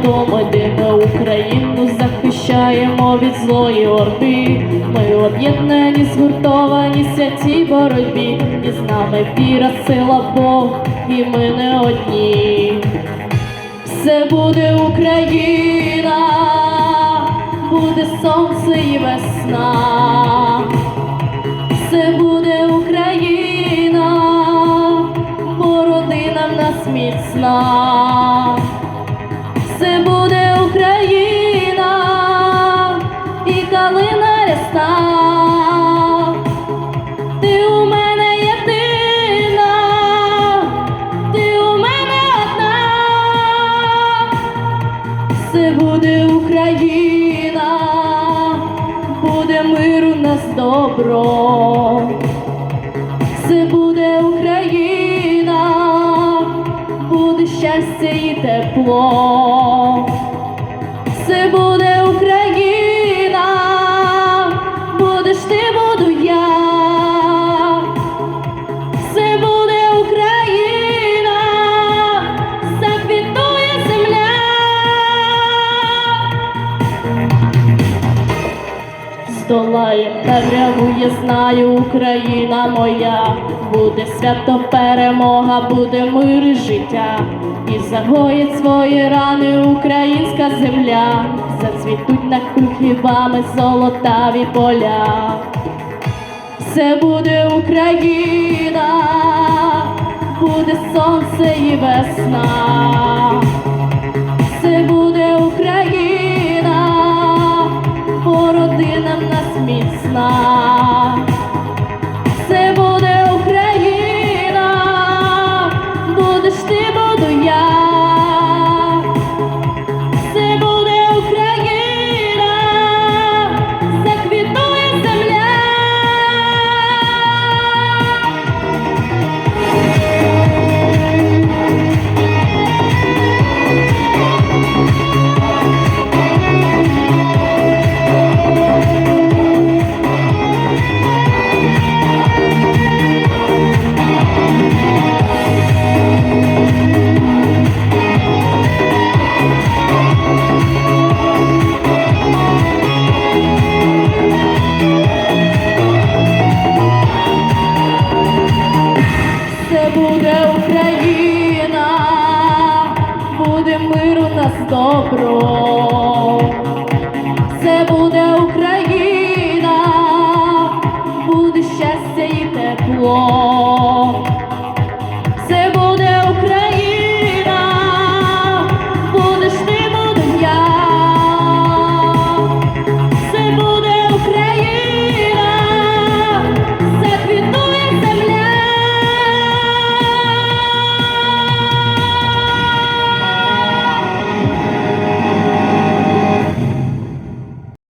будемо думати, ми Україну захищаємо від злої орди. Ми об'єднані, згуртовані святій боротьбі, і з нами віра, сила Бог, і ми не одні. Все буде Україна, буде сонце і весна. Все буде Україна, бо родина в нас міцна. Все буде Україна і калина рясна. Ти у мене єдина, ти у мене одна. Все буде Україна, буде мир у нас добро. І тепло. Здолає темряву, я знаю, Україна моя, буде свято перемога, буде мир і життя, і загоїть свої рани українська земля, зацвітуть над хлібами золотаві поля. Все буде Україна, буде сонце і весна. Міцна. миру з добро, це буде Україна, буде щастя і тепло.